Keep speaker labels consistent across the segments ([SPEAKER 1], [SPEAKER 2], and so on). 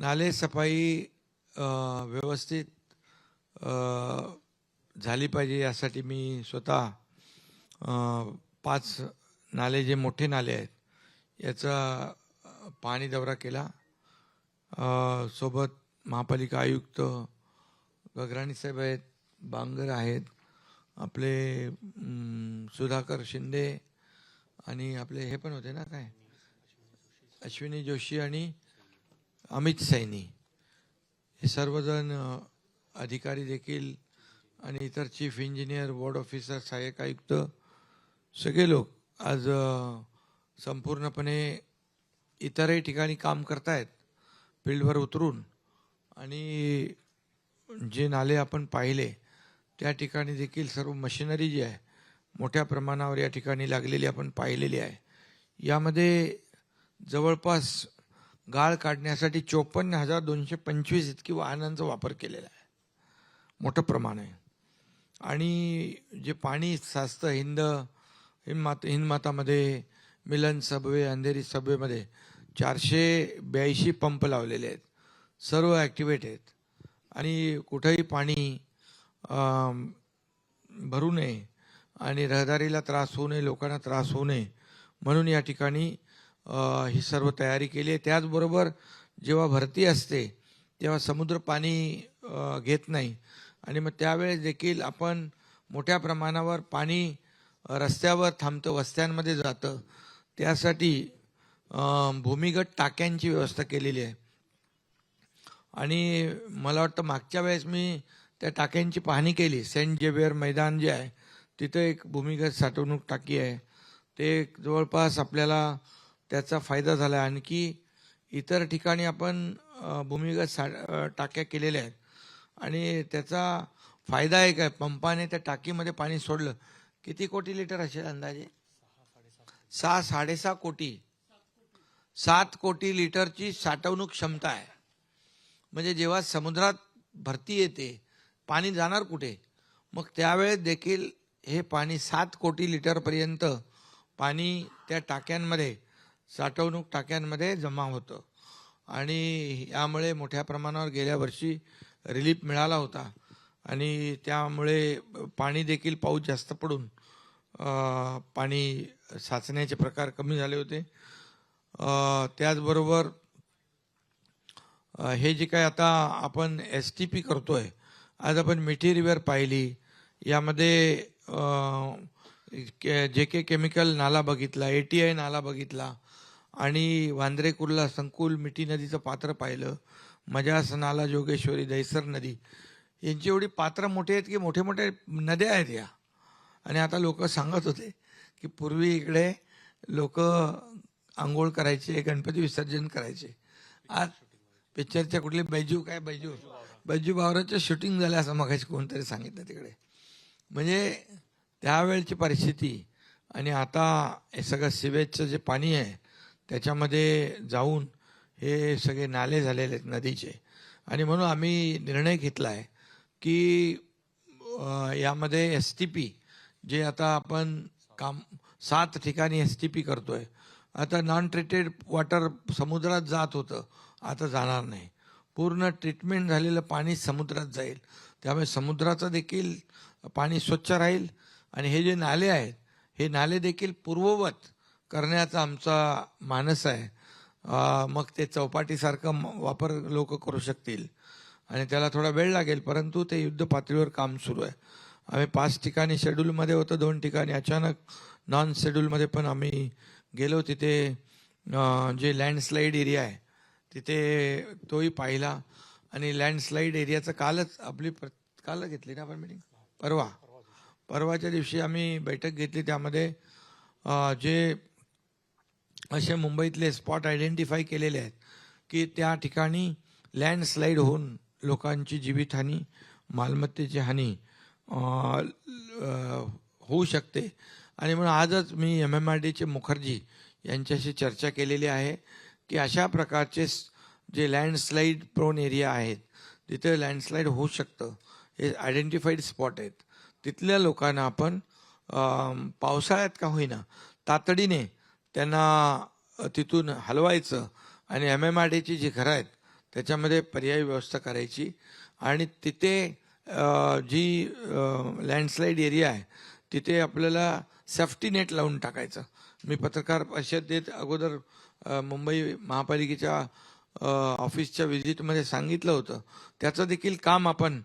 [SPEAKER 1] नाले सफाई व्यवस्थित झाली पाहिजे यासाठी मी स्वतः पाच नाले जे मोठे नाले आहेत याचा पाणी दौरा केला. सोबत महापालिका आयुक्त गगराणी साहेब आहेत बांगर आहेत आपले सुधाकर शिंदे आणि आपले हे पण होते ना काय? अश्विनी जोशी आणि अमित सैनी. हे सर्वजण अधिकारी देखील आणि इतर चीफ इंजिनियर बोर्ड ऑफिसर सहाय्यक आयुक्त सगळे लोक आज संपूर्णपणे इतरही ठिकाणी काम करतायत फील्डवर उतरून. आणि जे नाले आपण पाहिले त्या ठिकाणी देखील सर्व मशिनरी जी आहे मोठ्या प्रमाणावर या ठिकाणी लागलेली आपण पाहिलेली आहे. यामध्ये जवळपास गाळ काढण्यासाठी चोपन्न हजार दोनशे पंचवीस इतकी वाहनांचा वापर केलेला आहे. मोठं प्रमाण आहे. आणि जे पाणी साचतं हिंद हिंदमाता हिंदमातामध्ये मिलन सबवे अंधेरी सबवेमध्ये चारशे ब्याऐंशी पंप लावलेले आहेत. सर्व ॲक्टिवेट आहेत. आणि कुठंही पाणी भरू नये आणि रहदारीला त्रास होऊ नये लोकांना त्रास होऊ नये म्हणून या ठिकाणी ही सर्व तयारी केली आहे. त्याचबरोबर जेव्हा भरती असते तेव्हा समुद्र पाणी घेत नाही. आणि मग त्यावेळेस देखील आपण मोठ्या प्रमाणावर पाणी रस्त्यावर थांबतं वस्त्यांमध्ये जातं. त्यासाठी भूमिगत टाक्यांची व्यवस्था केलेली आहे. आणि मला वाटतं मागच्या वेळेस मी त्या टाक्यांची पाहणी केली. सेंट जेवियर मैदान जे आहे तिथं एक भूमिगत साठवणूक टाकी आहे. ते एक जवळपास आपल्याला त्याचा फायदा झाला आणखी इतर ठिकाणी आपण भूमिगत सा टाक्या केलेल्या आहेत. आणि त्याचा फायदा एक आहे पंपाने त्या टाकीमध्ये पाणी सोडलं. किती कोटी लिटर असेल अंदाजे? सहा साडेसहा कोटी. सात कोटी लिटरची साठवणूक क्षमता आहे. म्हणजे जेव्हा समुद्रात भरती येते पाणी जाणार कुठे? मग त्यावेळेस देखील हे पाणी सात कोटी लिटरपर्यंत पाणी त्या टाक्यांमध्ये साठवणूक टाक्यांमध्ये जमा होतं. आणि यामुळे मोठ्या प्रमाणावर गेल्या वर्षी रिलीफ मिळाला होता. आणि त्यामुळे पाणी देखील पाऊस जास्त पडून पाणी साचण्याचे प्रकार कमी झाले होते. त्याचबरोबर हे जे काय आता आपण एस टी पी करतो आहे आज आपण मिठी रिव्हर पाहिली यामध्ये जे के केमिकल नाला बघितला ए टी आय नाला बघितला आणि वांद्रे कुर्ला संकुल मिठी नदीचं पात्र पाहिलं. मजासनाला जोगेश्वरी दहिसर नदी. यांची एवढी पात्र मोठी आहेत की मोठे मोठे नद्या आहेत या. आणि आता लोक सांगत होते की पूर्वी इकडे लोक आंघोळ करायचे गणपती विसर्जन करायचे. आज पिक्चरच्या कुठली बैजू काय बैजू? बैजू बावराचं शूटिंग झालं असं मगाशी कोणतरी सांगितलं तिकडे. म्हणजे त्यावेळची परिस्थिती आणि आता हे सगळं सिवेजचं जे पाणी आहे त्याच्यामध्ये जाऊन हे सगळे नाले झालेले आहेत नदीचे. आणि म्हणून आम्ही निर्णय घेतला आहे की यामध्ये एस टी पी जे आता आपण काम सात ठिकाणी एस टी पी करतो आहे आता नॉन ट्रीटेड वॉटर समुद्रात जात होतं आता जाणार नाही. पूर्ण ट्रीटमेंट झालेलं पाणी समुद्रात जाईल. त्यामुळे समुद्राचं देखील पाणी स्वच्छ राहील. आणि हे जे नाले आहेत हे नाले देखील पूर्ववत करण्याचा आमचा मानस आहे. मग ते चौपाटीसारखं वापर लोक करू शकतील. आणि त्याला थोडा वेळ लागेल परंतु ते युद्ध पातळीवर काम सुरू आहे. आम्ही पाच ठिकाणी शेड्यूलमध्ये होतं दोन ठिकाणी. अचानक नॉन शेड्यूलमध्ये पण आम्ही गेलो तिथे जे लँडस्लाईड एरिया आहे तिथे तोही पाहिला. आणि लँडस्लाईड एरियाचं कालच आपली प्र काल घेतली ना आपण मिटिंग परवा. परवाच्या दिवशी आम्ही बैठक घेतली त्यामध्ये जे असे मुंबईतले स्पॉट आयडेंटिफाय केलेले आहेत की त्या ठिकाणी लँडस्लाईड होऊन लोकांची जीवितहानी मालमत्तेची हानी होऊ शकते. आणि म्हणून आजच मी एम एम आर डीचे मुखर्जी यांच्याशी चर्चा केलेली आहे की अशा प्रकारचे जे लँडस्लाईड प्रोन एरिया आहेत तिथे लँडस्लाईड होऊ शकतं हे आयडेंटिफाईड स्पॉट आहेत. तिथल्या लोकांना आपण पावसाळ्यात का होईना तातडीने त्यांना तिथून हलवायचं आणि एम एम आर डीची जी घरं आहेत त्याच्यामध्ये पर्यायी व्यवस्था करायची. आणि तिथे जी लँडस्लाईड एरिया आहे तिथे आपल्याला सेफ्टी नेट लावून टाकायचं. मी पत्रकार परिषदेत अगोदर मुंबई महापालिकेच्या ऑफिसच्या व्हिजिटमध्ये सांगितलं होतं. त्याचं देखील काम आपण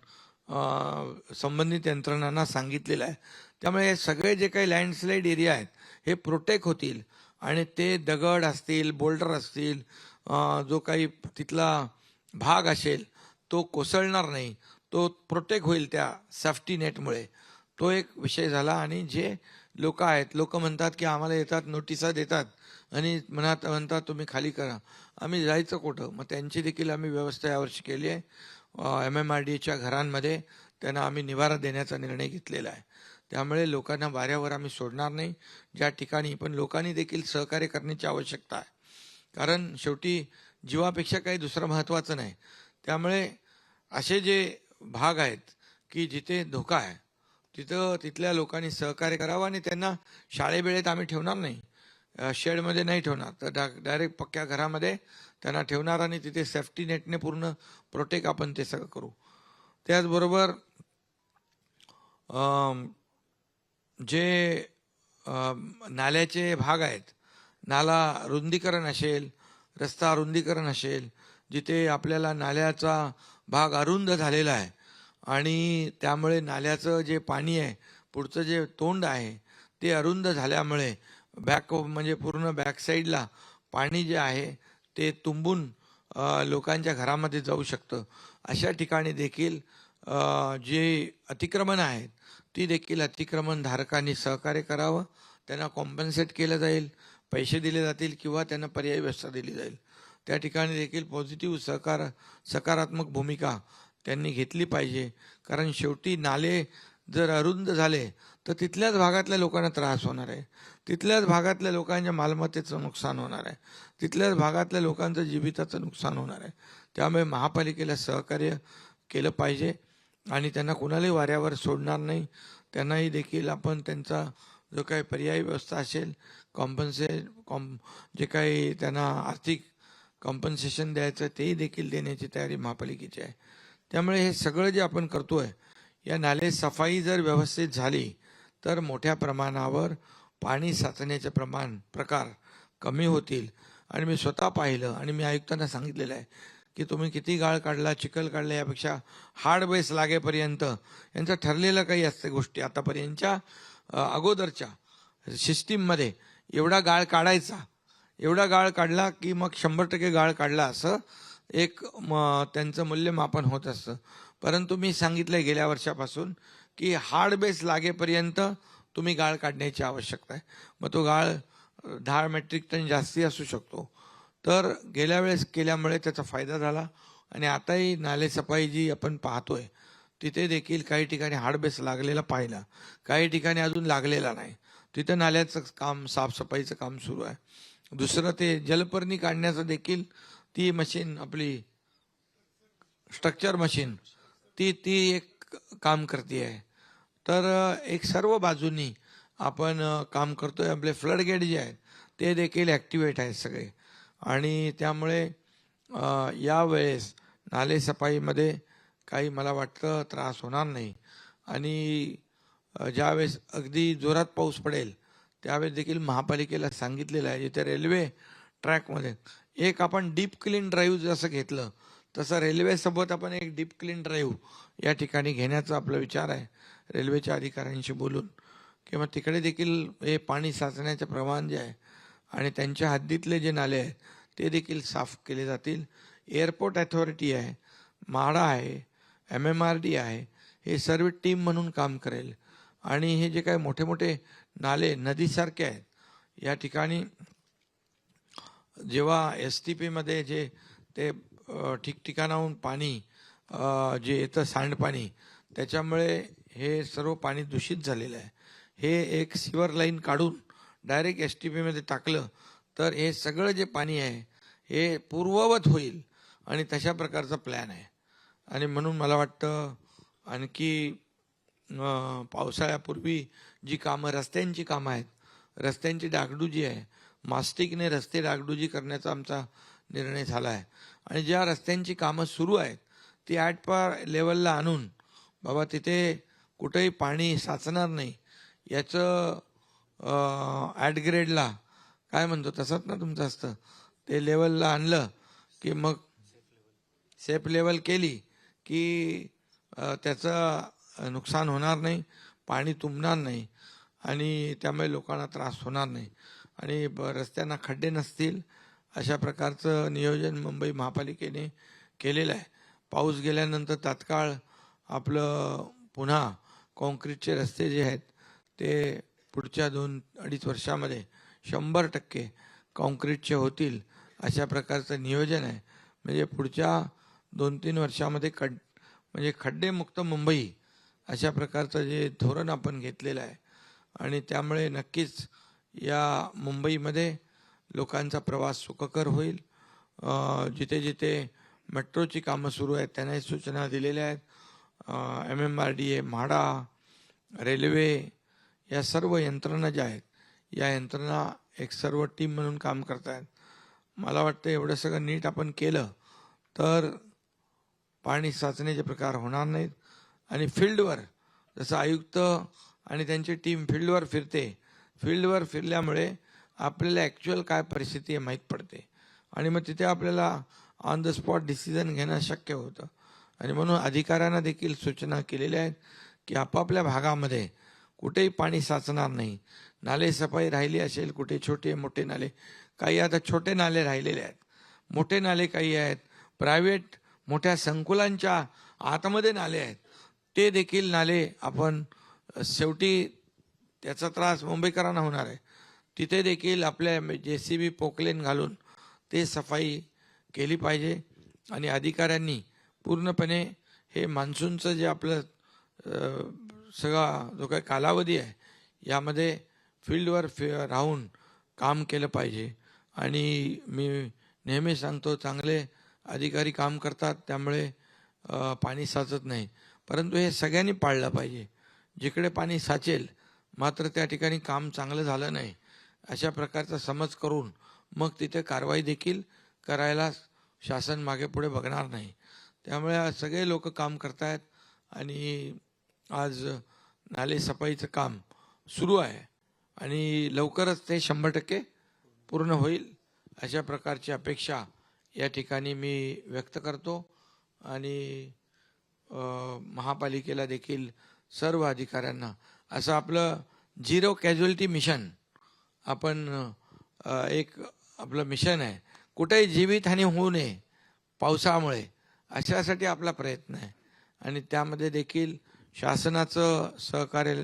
[SPEAKER 1] संबंधित यंत्रणांना सांगितलेलं आहे. त्यामुळे हे सगळे जे काही लँडस्लाईड एरिया आहेत हे प्रोटेक्ट होतील. आणि ते दगड असतील बोल्डर असतील जो काही तिथला भाग असेल तो कोसळणार नाही. तो प्रोटेक्ट होईल त्या सेफ्टी नेटमुळे तो एक विषय झाला आणि जे लोक आहेत लोक म्हणतात की आम्हाला येतात नोटिसा देतात आणि म्हणत म्हणतात तुम्ही खाली करा. आम्ही जायचं कुठं? मग त्यांची देखील आम्ही व्यवस्था यावर्षी केली आहे. एम एम आर डीच्या घरांमध्ये त्यांना आम्ही निवारा देण्याचा निर्णय घेतलेला आहे. त्यामुळे लोकांना वाऱ्यावर आम्ही सोडणार नाही. ज्या ठिकाणी पण लोकांनी देखील सहकार्य करण्याची आवश्यकता आहे. कारण शेवटी जीवापेक्षा काही दुसरं महत्त्वाचं नाही. त्यामुळे असे जे भाग आहेत की जिथे धोका आहे तिथं तिथल्या लोकांनी सहकार्य करावं आणि त्यांना शाळेवेळेत आम्ही ठेवणार नाही. शेडमध्ये नाही ठेवणार. तर डा डायरेक्ट पक्क्या घरामध्ये त्यांना ठेवणार आणि तिथे सेफ्टी नेटने पूर्ण प्रोटेक्ट आपण ते सगळं करू. त्याचबरोबर जे नाल्याचे भाग आहेत नाला रुंदीकरण असेल रस्ता रुंदीकरण असेल जिथे आपल्याला नाल्याचा भाग अरुंद झालेला आहे आणि त्यामुळे नाल्याचं जे पाणी आहे पुढचं जे तोंड आहे ते अरुंद झाल्यामुळे बॅक म्हणजे पूर्ण बॅकसाईडला पाणी जे आहे ते तुंबून लोकांच्या घरामध्ये जाऊ शकतं. अशा ठिकाणी देखील जे अतिक्रमण आहेत ती देखील अतिक्रमण धारकांनी सहकार्य करावं त्यांना कॉम्पन्सेट केलं जाईल पैसे दिले जातील किंवा त्यांना पर्यायी व्यवस्था दिली जाईल. त्या ठिकाणी देखील पॉझिटिव्ह सहकार सकारात्मक भूमिका त्यांनी घेतली पाहिजे. कारण शेवटी नाले जर अरुंद झाले तर तिथल्याच भागातल्या लोकांना त्रास होणार आहे. तिथल्याच भागातल्या लोकांच्या मालमत्तेचं नुकसान होणार आहे. तिथल्याच भागातल्या लोकांचं जीविताचं नुकसान होणार आहे. त्यामुळे महापालिकेला सहकार्य केलं पाहिजे. आणि त्यांना कुणालाही वाऱ्यावर सोडणार नाही. त्यांनाही देखील आपण त्यांचा जो काही पर्यायी व्यवस्था असेल कॉम्पन्से कॉम जे काही त्यांना आर्थिक कॉम्पन्सेशन द्यायचं तेही देखील देण्याची तयारी महापालिकेची आहे. त्यामुळे हे सगळं जे आपण करतो आहे या नाले सफाई जर व्यवस्थित झाली तर मोठ्या प्रमाणावर पाणी साचण्याचे प्रमाण प्रकार कमी होतील. आणि मी स्वतः पाहिलं आणि मी आयुक्तांना सांगितलेलं आहे की तुम्ही किती गाळ काढला चिखल काढला यापेक्षा हार्ड बेस लागेपर्यंत यांचं ठरलेलं काही असते गोष्टी. आतापर्यंतच्या अगोदरच्या सिस्टीममध्ये एवढा गाळ काढायचा एवढा गाळ काढला की मग शंभर टक्के गाळ काढला असं एक म, त्यांचं मूल्यमापन होत असतं. परंतु मी सांगितलं गेल्या वर्षापासून की हार्ड बेस लागेपर्यंत तुम्ही गाळ काढण्याची आवश्यकता आहे. मग तो गाळ दहा मेट्रिक टन जास्ती असू शकतो. तर गेल्या वेळेस केल्यामुळे त्याचा फायदा झाला. आणि आताही नालेसफाई जी आपण पाहतोय तिथे देखील काही ठिकाणी हार्डबेस लागलेला पाहिला. काही ठिकाणी अजून लागलेला नाही. तिथं नाल्याचं काम साफसफाईचं काम सुरू आहे. दुसरं ते जलपर्णी काढण्याचं देखील ती मशीन आपली स्ट्रक्चर मशीन ती ती एक काम करते आहे. तर एक सर्व बाजूनी आपण काम करतोय. आपले फ्लड गेट जे आहेत ते देखील ॲक्टिवेट आहेत सगळे. आणि त्यामुळे यावेळेस नालेसफाईमध्ये काही मला वाटतं त्रास होणार नाही. आणि ज्यावेळेस अगदी जोरात पाऊस पडेल त्यावेळेस देखील महापालिकेला सांगितलेलं आहे जिथे रेल्वे ट्रॅकमध्ये एक आपण डीप क्लीन ड्राईव्ह जसं घेतलं तसं रेल्वेसोबत आपण एक डीप क्लीन ड्राईव्ह या ठिकाणी घेण्याचा आपला विचार आहे रेल्वेच्या अधिकाऱ्यांशी बोलून. किंवा तिकडे देखील हे पाणी साचण्याचं प्रमाण जे आहे आणि त्यांच्या हद्दीतले जे नाले आहेत ते देखील साफ केले जातील. एअरपोर्ट अथॉरिटी आहे म्हाडा आहे एम एम आर डी आहे हे सर्व टीम म्हणून काम करेल. आणि हे जे काही मोठे मोठे नाले नदीसारखे आहेत या ठिकाणी जेव्हा एस टी पीमध्ये जे ते ठिकठिकाणाहून पाणी जे येतं सांडपाणी त्याच्यामुळे हे सर्व पाणी दूषित झालेलं आहे. हे एक सिवर लाईन काढून डायरेक्ट एस टी पीमध्ये टाकलं तर हे सगळं जे पाणी आहे हे पूर्ववत होईल आणि तशा प्रकारचा प्लॅन आहे. आणि म्हणून मला वाटतं आणखी पावसाळ्यापूर्वी जी कामं रस्त्यांची कामं आहेत रस्त्यांची डागडुजी आहे मास्टिकने रस्ते डागडुजी करण्याचा आमचा निर्णय झाला आहे. आणि ज्या रस्त्यांची कामं सुरू आहेत ती ॲट पार लेवलला आणून बाबा तिथे कुठेही पाणी साचणार नाही याचं ॲट ग्रेडला काय म्हणतो? तसंच ना तुमचं असतं. ते लेवलला आणलं की मग सेफ लेवल केली की त्याचं नुकसान होणार नाही पाणी तुंबणार नाही आणि त्यामुळे लोकांना त्रास होणार नाही. आणि ब- रस्त्यांना खड्डे नसतील अशा प्रकारचं नियोजन मुंबई महापालिकेने केलेलं आहे. पाऊस गेल्यानंतर तात्काळ आपलं पुन्हा कॉन्क्रीटचे रस्ते जे आहेत ते पुढच्या दोन अडीच वर्षामध्ये शंभर टक्के कॉन्क्रीटचे होतील अशा प्रकारचं नियोजन आहे. म्हणजे पुढच्या दोन तीन वर्षामध्ये खड म्हणजे खड्डेमुक्त मुंबई अशा प्रकारचं जे धोरण आपण घेतलेलं आहे. आणि त्यामुळे नक्कीच या मुंबईमध्ये लोकांचा प्रवास सुखकर होईल. जिथे जिथे मेट्रोची कामं सुरू आहेत त्यांनाही सूचना दिलेल्या आहेत. M M R D A MHADA railway या सर्व यंत्रणा ज्या आहेत या यंत्रणा एक सर्व टीम म्हणून काम करत आहेत मला वाटतं एवढं सगळं नीट आपण केलं तर पाणी साचण्याचे प्रकार होणार नाहीत. आणि फील्डवर जसं आयुक्त आणि त्यांची टीम फील्डवर फिरते फील्डवर फिरल्यामुळे आपल्याला ॲक्च्युअल काय परिस्थिती आहे माहीत पडते. आणि मग तिथे आपल्याला ऑन द स्पॉट डिसिजन घेणं शक्य होतं. आणि म्हणून अधिकाऱ्यांना देखील सूचना केलेल्या आहेत की आपापल्या भागामध्ये कुठेही पाणी साचणार नाही. नाले सफाई राहिली असेल कुठे छोटे मोठे नाले. काही आता छोटे नाले राहिलेले आहेत. मोठे नाले काही आहेत. प्रायव्हेट मोठ्या संकुलांच्या आतमध्ये नाले आहेत. ते देखील नाले आपण शेवटी त्याचा त्रास मुंबईकरांना होणार आहे. तिथे देखील आपल्या जे सी बी पोकलेन घालून ते सफाई केली पाहिजे आणि अधिकाऱ्यांनी पूर्णपणे हे मान्सूनचं जे आपलं सगळा जो काही कालावधी आहे यामध्ये फील्डवर फि राहून काम केलं पाहिजे. आणि मी नेहमी सांगतो चांगले अधिकारी काम करतात त्यामुळे पाणी साचत नाही. परंतु हे सगळ्यांनी पाळलं पाहिजे. जिकडे पाणी साचेल मात्र त्या ठिकाणी काम चांगलं झालं नाही. अशा प्रकारचा समज करून मग तिथे कारवाई देखील करायला शासन मागे पुढे बघणार नाही. त्यामुळे सगळे लोक काम करतायत आणि आज नाले सफाईचं काम सुरू आहे. आणि लवकरच ते शंभर टक्के पूर्ण होईल अशा प्रकारची अपेक्षा या ठिकाणी मी व्यक्त करतो. आणि महापालिकेला देखील सर्व अधिकाऱ्यांना असं आपलं झिरो कॅज्युअलिटी मिशन आपण एक आपलं मिशन आहे. कुठेही जीवितहानी होऊ नये पावसामुळे अशासाठी आपला प्रयत्न आहे. आणि त्यामध्ये देखील शासनाचं सहकार्य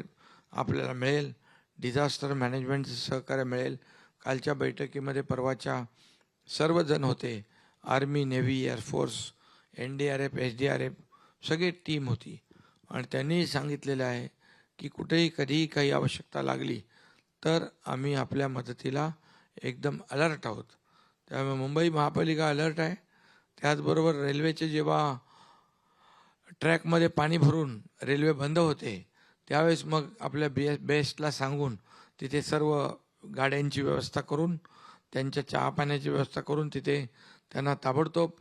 [SPEAKER 1] आपल्याला मिळेल डिझास्टर मॅनेजमेंटचं सहकार्य मिळेल. कालच्या बैठकीमध्ये परवाच्या सर्वजण होते. Army navy air force N D R F H D R F सगळी टीम होती. आणि त्यांनी सांगितलेलं आहे की कुठेही कधीही काही आवश्यकता लागली तर आम्ही आपल्या मदतीला एकदम अलर्ट आहोत. त्यामुळे मुंबई महापालिका अलर्ट आहे. त्याचबरोबर रेल्वेचे जेव्हा ट्रॅकमध्ये पाणी भरून रेल्वे बंद होते त्यावेळेस मग आपल्या बे बेस्टला सांगून तिथे सर्व गाड्यांची व्यवस्था करून त्यांच्या चहा पाण्याची व्यवस्था करून तिथे त्यांना ताबडतोब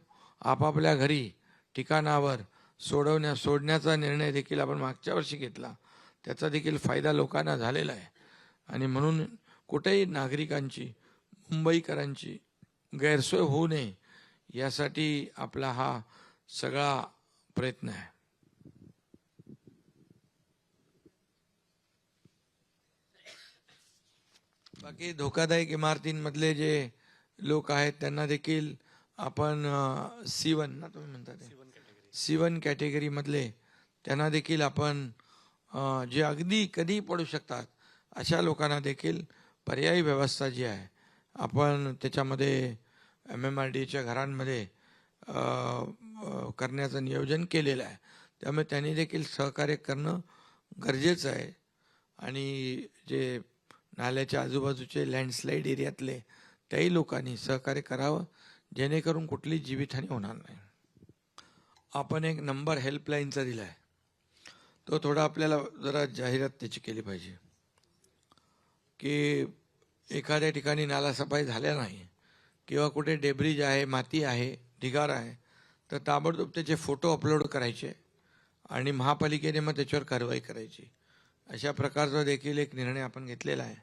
[SPEAKER 1] आपापल्या घरी ठिकाणावर सोडवण्या सोडण्याचा निर्णय देखील आपण मागच्या वर्षी घेतला. त्याचा देखील फायदा लोकांना झालेला आहे. आणि म्हणून कुठेही नागरिकांची मुंबईकरांची गैरसोय होऊ नये यासाठी आपला हा सगळा प्रयत्न आहे बाकी धोकादायक इमारतींमधले जे लोक आहेत त्यांना देखील आपण सी वन ना तुम्ही म्हणता सी वन कॅटेगरीमधले त्यांना देखील आपण जे अगदी कधी पडू शकतात अशा लोकांना देखील पर्यायी व्यवस्था जी आहे आपण त्याच्यामध्ये एम एम आर डीच्या घरांमध्ये करण्याचं नियोजन केलेलं आहे. त्यामुळे त्यांनी देखील सहकार्य करणं गरजेचं आहे. आणि जे नाल्याच्या आजूबाजूचे लँडस्लाईड एरियातले त्याही लोकांनी सहकार्य करावं जेणेकरून कुठली जीवितहानी होणार नाही. आपण एक नंबर हेल्पलाईनचा दिला आहे तो थोडा आपल्याला जरा जाहिरात त्याची केली पाहिजे. की एखाद्या ठिकाणी नालासफाई झाल्या नाही किंवा कुठे डेब्रिज आहे माती आहे ढिगारा आहे. तर ताबडतोब त्याचे फोटो अपलोड करायचे आणि महापालिकेने मग त्याच्यावर कारवाई करायची. अशा प्रकारचा देखील एक निर्णय आपण घेतलेला आहे.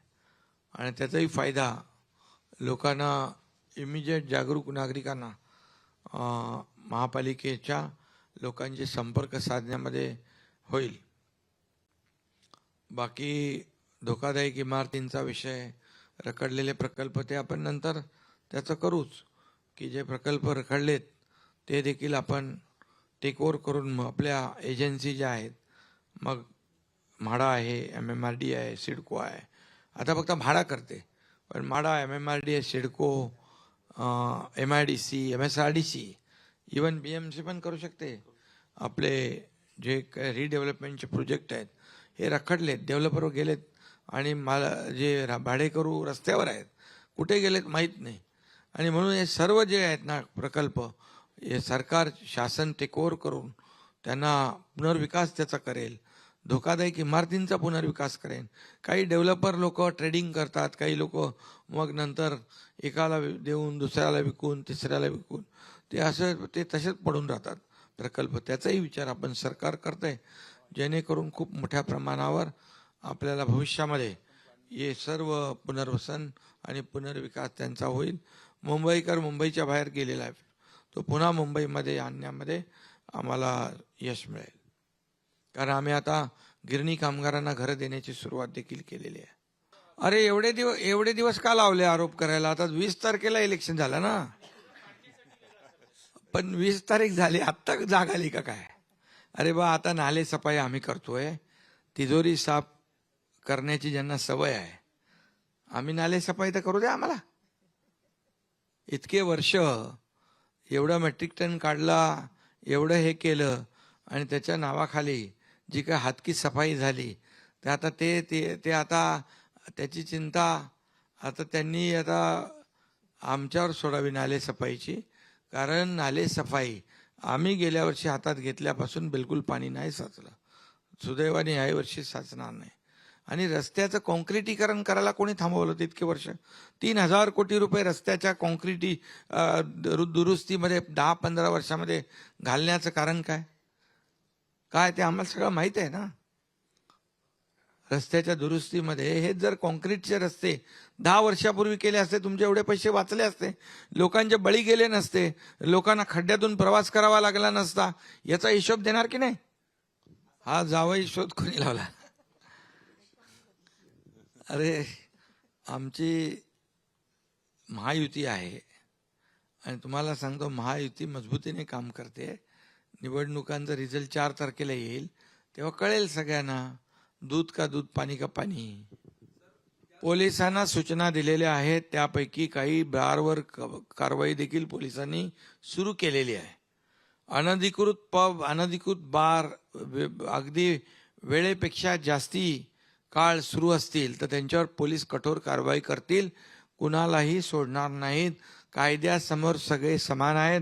[SPEAKER 1] आणि त्याचाही फायदा लोकांना इमिजिएट जागरूक नागरिकांना महापालिकेच्या लोकांचे संपर्क साधण्यामध्ये होईल. बाकी धोकादायक इमारतींचा विषय रखडलेले प्रकल्प ते आपण नंतर त्याचं करूच. की जे प्रकल्प रखडलेत ते देखील आपण टेक ओव्हर करून मग आपल्या एजन्सी ज्या आहेत मग म्हाडा आहे एम एम आर डी आहे सिडको आहे. आता फक्त म्हाडा करते पण MHADA M M R D आहे CIDCO M I D C M S R D C even B M C पण करू शकते. आपले जे रिडेव्हलपमेंटचे प्रोजेक्ट आहेत हे रखडलेत डेव्हलपर गेलेत आणि मला जे रा- भाडेकरू रस्त्यावर आहेत कुठे गेलेत माहीत नाही. आणि म्हणून हे सर्व जे आहेत ना प्रकल्प हे सरकार शासन टेक करून त्यांना पुनर्विकास त्याचा करेल. धोकादायक इमारतींचा पुनर्विकास करेन. काही डेव्हलपर लोक ट्रेडिंग करतात काही लोक मग नंतर एकाला देऊन दुसऱ्याला विकून तिसऱ्याला विकून. ते असं ते तसेच पडून राहतात प्रकल्प. त्याचाही विचार आपण सरकार करतंय जेणेकरून खूप मोठ्या प्रमाणावर आपल्याला भविष्यामध्ये हे सर्व पुनर्वसन आणि पुनर्विकास त्यांचा होईल. मुंबईकर मुंबईच्या बाहेर गेलेला आहे. तो पुन्हा मुंबईमध्ये आणण्यामध्ये आम्हाला यश मिळेल. कारण आम्ही आता गिरणी कामगारांना घरं देण्याची सुरुवात देखील केलेली आहे. अरे एवढे दिवस एवढे दिवस का लावले आरोप करायला? आता वीस तारखेला इलेक्शन झालं ना. पण वीस तारीख झाली आत्ता जाग आली का काय? अरे बा आता नाले सफाई आम्ही करतोय. तिजोरी साफ करण्याची ज्यांना सवय आहे आम्ही नाले सफाई तर करू द्या आम्हाला. इतके वर्ष एवढा मेट्रिक टन काढला एवढं हे केलं आणि त्याच्या नावाखाली जी काय हातकी सफाई झाली ते आता ते ते ते आता त्याची चिंता आता त्यांनी आता आमच्यावर सोडावी नाले सफाईची. कारण नाले सफाई आम्ही गेल्या वर्षी हातात घेतल्यापासून बिलकुल पाणी नाही साचलं. सुदैवाने याही वर्षी साचणार नाही. आणि रस्त्याचं कॉन्क्रिटीकरण करायला कोणी थांबवलं होतं इतके वर्ष? तीन हजार कोटी रुपये रस्त्याच्या कॉन्क्रिटी दुरुस्तीमध्ये दहा पंधरा वर्षामध्ये घालण्याचं कारण काय? काय ते आम्हाला सगळं माहीत आहे ना? रस्त्याच्या दुरुस्तीमध्ये हे जर कॉन्क्रीटचे रस्ते दहा वर्षापूर्वी केले असते तुमचे एवढे पैसे वाचले असते लोकांचे बळी गेले नसते लोकांना खड्ड्यातून प्रवास करावा लागला नसता याचा हिशोब देणार की नाही? हा जावा शोध कोणी लावला? अरे आमची महायुती आहे आणि तुम्हाला सांगतो महायुती मजबूतीने काम करते. निवडणुकांचा रिझल्ट चार तारखेला येईल. तेव्हा कळेल सगळ्यांना दूध का दूध पाणी का पाणी. पोलिसांना सूचना दिलेल्या आहेत त्यापैकी काही बारवर क- कारवाई देखील पोलिसांनी सुरू केलेली आहे. अनधिकृत पब अनधिकृत बार अगदी वेळेपेक्षा जास्ती काळ सुरू असतील तर त्यांच्यावर पोलीस कठोर कारवाई करतील. कुणालाही सोडणार नाहीत. कायद्यासमोर सगळे समान आहेत.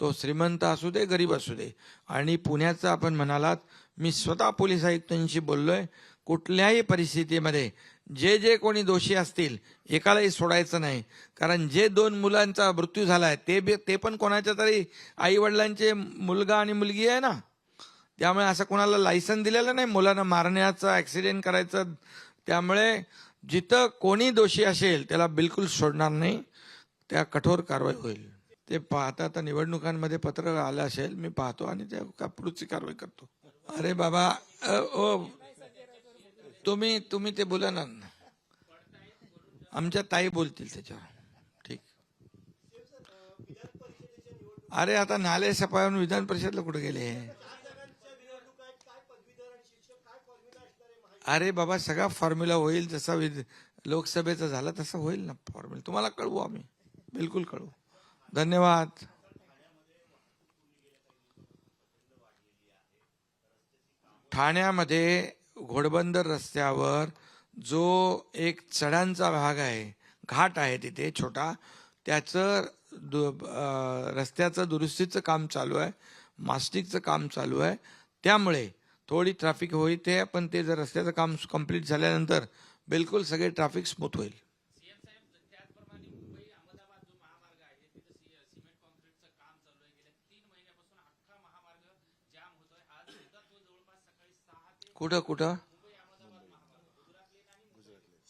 [SPEAKER 1] तो श्रीमंत असू दे गरीब असू दे. आणि पुण्याचं आपण म्हणालात मी स्वतः पोलीस आयुक्तांशी बोललोय. कुठल्याही परिस्थितीमध्ये जे जे कोणी दोषी असतील एकालाही सोडायचं नाही. कारण जे दोन मुलांचा मृत्यू झाला आहे ते बे ते पण कोणाच्या तरी आईवडिलांचे मुलगा आणि मुलगी आहे ना? त्यामुळे असं कोणाला लायसन दिलेलं नाही मुलांना मारण्याचं ॲक्सिडेंट करायचं. त्यामुळे जिथं कोणी दोषी असेल त्याला बिलकुल सोडणार नाही. त्या कठोर कारवाई होईल. ते पाहता आता निवडणुकांमध्ये पत्र आलं असेल मी पाहतो आणि त्या का- पुढची कारवाई करतो. अरे बाबा ओ. तुम्ही तुम्ही ते बोला ना. आमच्या ताई बोलतील त्याच्यावर. ठीक. अरे आता नाले सफाईवरून विधान परिषदला कुठे गेले? अरे बाबा सगळा फॉर्म्युला होईल जसा विध- लोकसभेचा झाला तसा होईल ना फॉर्म्युला तुम्हाला कळवू आम्ही. बिलकुल कळवू. धन्यवाद. ठाण्यामध्ये घोडबंदर रस्त्यावर जो एक चढांचा भाग आहे घाट आहे तिथे छोटा त्याचं दु रस्त्याचं दुरुस्तीचं काम चालू आहे मास्टिकचं काम चालू आहे. त्यामुळे थोडी ट्रॅफिक होईते पण ते जर रस्त्याचं काम कंप्लीट झाल्यानंतर बिलकुल सगळे ट्रॅफिक स्मूथ होईल. कुठं कुठं?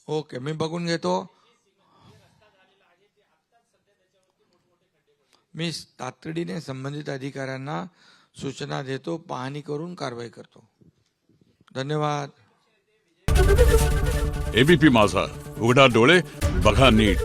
[SPEAKER 1] ओके मी बघून घेतो. मी तातडीने संबंधित अधिकाऱ्यांना सूचना देतो पाहणी करून कारवाई करतो. धन्यवाद.
[SPEAKER 2] एबीपी माझा. उघडा डोळे बघा नीट.